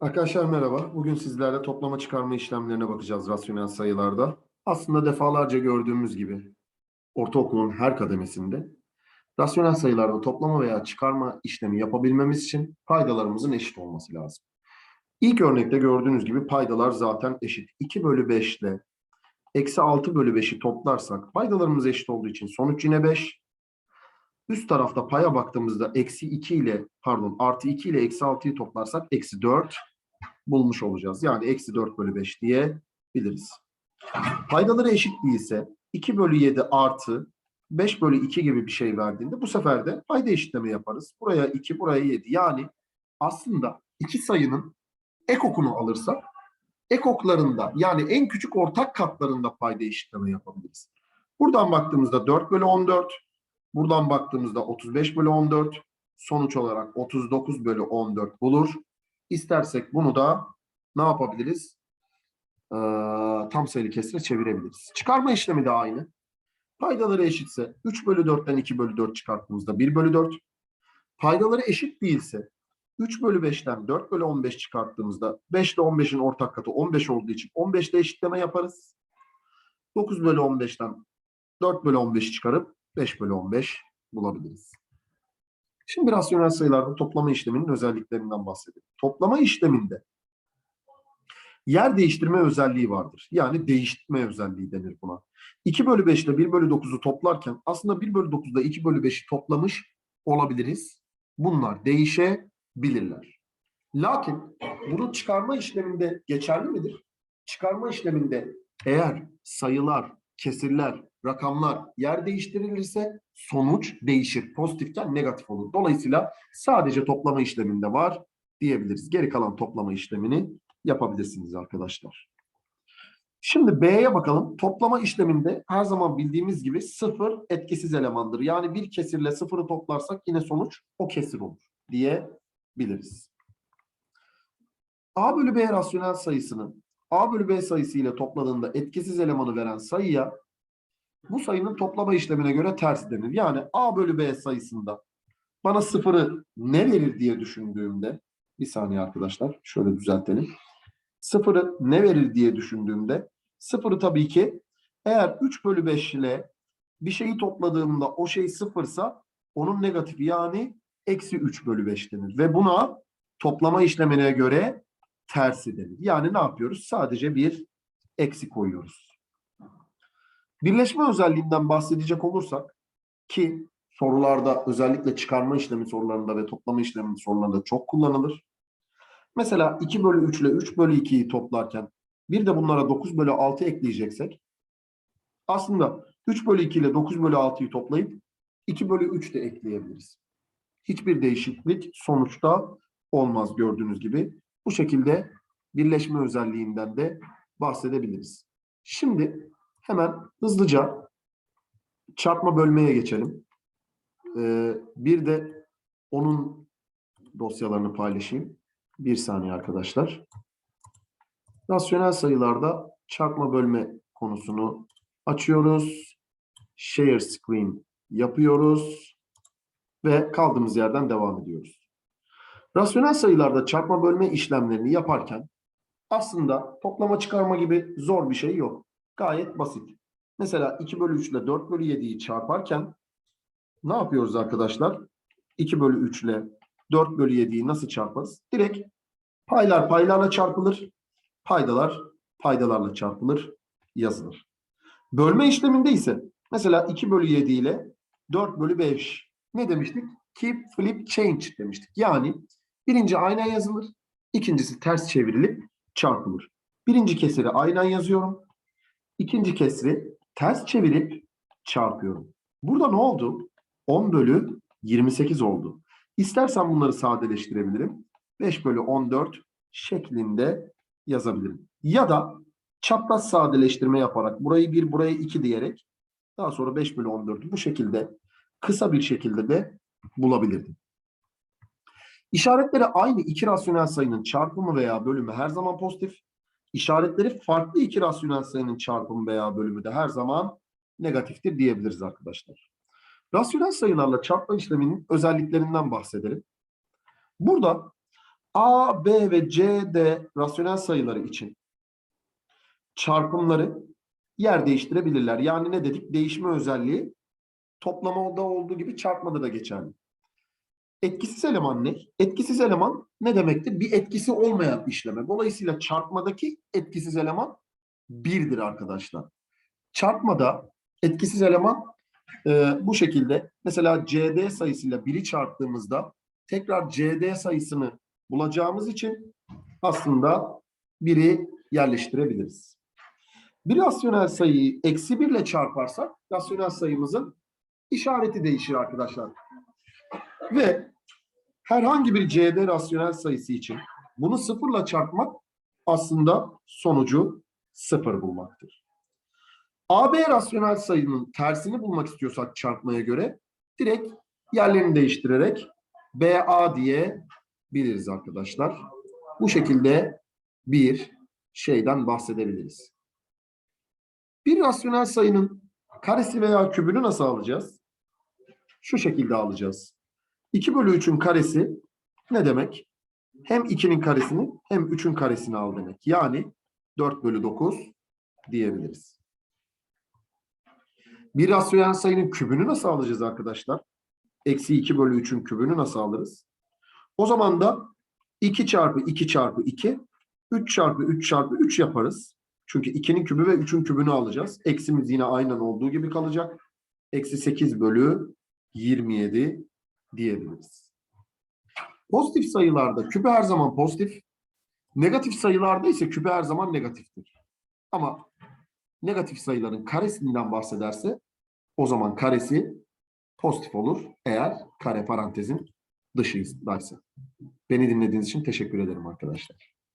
Arkadaşlar merhaba. Bugün sizlerle toplama çıkarma işlemlerine bakacağız rasyonel sayılarda. Aslında defalarca gördüğümüz gibi ortaokulun her kademesinde rasyonel sayılarda toplama veya çıkarma işlemi yapabilmemiz için paydalarımızın eşit olması lazım. İlk örnekte gördüğünüz gibi paydalar zaten eşit. 2 bölü 5 ile eksi 6 bölü 5'i toplarsak paydalarımız eşit olduğu için sonuç yine 5. Üst tarafta paya baktığımızda eksi 2 ile pardon artı 2 ile eksi 6'yı toplarsak eksi 4 bulmuş olacağız. Yani eksi 4 bölü 5 diyebiliriz. Paydaları eşit değilse 2 bölü 7 artı 5 bölü 2 gibi bir şey verdiğinde bu sefer de payda eşitleme yaparız. Buraya 2 buraya 7 yani aslında iki sayının ekokunu alırsak ekoklarında yani en küçük ortak katlarında payda eşitleme yapabiliriz. Buradan baktığımızda 4 bölü 14 Buradan baktığımızda 35 bölü 14 sonuç olarak 39 bölü 14 bulur. İstersek bunu da ne yapabiliriz? Ee, tam sayılı kesire çevirebiliriz. Çıkarma işlemi de aynı. Paydaları eşitse 3 bölü 4'ten 2 bölü 4 çıkarttığımızda 1 bölü 4. Paydaları eşit değilse 3 bölü 5'ten 4 bölü 15 çıkarttığımızda 5 ile 15'in ortak katı 15 olduğu için 15 ile eşitleme yaparız. 9 bölü 15'ten 4 bölü 15'i çıkarıp 5 bölü 15 bulabiliriz. Şimdi rasyonel sayılarda toplama işleminin özelliklerinden bahsedelim. Toplama işleminde yer değiştirme özelliği vardır. Yani değiştirme özelliği denir buna. 2 bölü 5 ile 1 bölü 9'u toplarken aslında 1 bölü 9'da 2 bölü 5'i toplamış olabiliriz. Bunlar değişebilirler. Lakin bunun çıkarma işleminde geçerli midir? Çıkarma işleminde eğer sayılar, kesirler, rakamlar yer değiştirilirse sonuç değişir. Pozitifken negatif olur. Dolayısıyla sadece toplama işleminde var diyebiliriz. Geri kalan toplama işlemini yapabilirsiniz arkadaşlar. Şimdi B'ye bakalım. Toplama işleminde her zaman bildiğimiz gibi sıfır etkisiz elemandır. Yani bir kesirle sıfırı toplarsak yine sonuç o kesir olur diyebiliriz. A bölü B rasyonel sayısını A bölü B sayısı ile topladığında etkisiz elemanı veren sayıya bu sayının toplama işlemine göre ters denir. Yani A bölü B sayısında bana sıfırı ne verir diye düşündüğümde bir saniye arkadaşlar şöyle düzeltelim. Sıfırı ne verir diye düşündüğümde sıfırı tabii ki eğer 3 bölü 5 ile bir şeyi topladığımda o şey sıfırsa onun negatifi yani eksi 3 bölü 5 denir. Ve buna toplama işlemine göre tersi denir. Yani ne yapıyoruz? Sadece bir eksi koyuyoruz. Birleşme özelliğinden bahsedecek olursak ki sorularda özellikle çıkarma işlemi sorularında ve toplama işlemi sorularında çok kullanılır. Mesela 2 bölü 3 ile 3 bölü 2'yi toplarken bir de bunlara 9 bölü 6 ekleyeceksek aslında 3 bölü 2 ile 9 bölü 6'yı toplayıp 2 bölü 3 de ekleyebiliriz. Hiçbir değişiklik sonuçta olmaz gördüğünüz gibi. Bu şekilde birleşme özelliğinden de bahsedebiliriz. Şimdi hemen hızlıca çarpma bölmeye geçelim. Ee, bir de onun dosyalarını paylaşayım. Bir saniye arkadaşlar. Rasyonel sayılarda çarpma bölme konusunu açıyoruz. Share screen yapıyoruz. Ve kaldığımız yerden devam ediyoruz. Rasyonel sayılarda çarpma bölme işlemlerini yaparken aslında toplama çıkarma gibi zor bir şey yok. Gayet basit. Mesela 2 bölü 3 ile 4 bölü 7'yi çarparken ne yapıyoruz arkadaşlar? 2 bölü 3 ile 4 bölü 7'yi nasıl çarparız? Direkt paylar paylarla çarpılır. Paydalar paydalarla çarpılır, yazılır. Bölme işleminde ise mesela 2 bölü 7 ile 4 bölü 5 ne demiştik? Keep, flip, change demiştik. Yani birinci aynen yazılır, ikincisi ters çevrilip çarpılır. Birinci kesiri aynen yazıyorum. İkinci kesri ters çevirip çarpıyorum. Burada ne oldu? 10 bölü 28 oldu. İstersen bunları sadeleştirebilirim. 5 bölü 14 şeklinde yazabilirim. Ya da çapraz sadeleştirme yaparak burayı 1 burayı 2 diyerek daha sonra 5 bölü 14'ü bu şekilde kısa bir şekilde de bulabilirdim. İşaretleri aynı iki rasyonel sayının çarpımı veya bölümü her zaman pozitif. İşaretleri farklı iki rasyonel sayının çarpımı veya bölümü de her zaman negatiftir diyebiliriz arkadaşlar. Rasyonel sayılarla çarpma işleminin özelliklerinden bahsedelim. Burada A, B ve C, D rasyonel sayıları için çarpımları yer değiştirebilirler. Yani ne dedik? Değişme özelliği toplamada olduğu gibi çarpmada da geçerli. Etkisiz eleman ne? Etkisiz eleman ne demektir? Bir etkisi olmayan işleme. Dolayısıyla çarpmadaki etkisiz eleman birdir arkadaşlar. Çarpmada etkisiz eleman e, bu şekilde. Mesela CD sayısıyla 1'i çarptığımızda tekrar CD sayısını bulacağımız için aslında 1'i yerleştirebiliriz. Bir rasyonel sayıyı eksi 1 ile çarparsak rasyonel sayımızın işareti değişir arkadaşlar. Ve herhangi bir CD rasyonel sayısı için bunu sıfırla çarpmak aslında sonucu sıfır bulmaktır. AB rasyonel sayının tersini bulmak istiyorsak çarpmaya göre direkt yerlerini değiştirerek BA diye biliriz arkadaşlar. Bu şekilde bir şeyden bahsedebiliriz. Bir rasyonel sayının karesi veya kübünü nasıl alacağız? Şu şekilde alacağız. 2 bölü 3'ün karesi ne demek? Hem 2'nin karesini hem 3'ün karesini al demek. Yani 4 bölü 9 diyebiliriz. Bir rasyonel sayının kübünü nasıl alacağız arkadaşlar? Eksi 2 bölü 3'ün kübünü nasıl alırız? O zaman da 2 çarpı 2 çarpı 2, 3 çarpı 3 çarpı 3 yaparız. Çünkü 2'nin kübü ve 3'ün kübünü alacağız. Eksimiz yine aynen olduğu gibi kalacak. Eksi 8 bölü 27 diyebiliriz. Pozitif sayılarda küpü her zaman pozitif. Negatif sayılarda ise küpü her zaman negatiftir. Ama negatif sayıların karesinden bahsederse o zaman karesi pozitif olur eğer kare parantezin dışındaysa. Beni dinlediğiniz için teşekkür ederim arkadaşlar.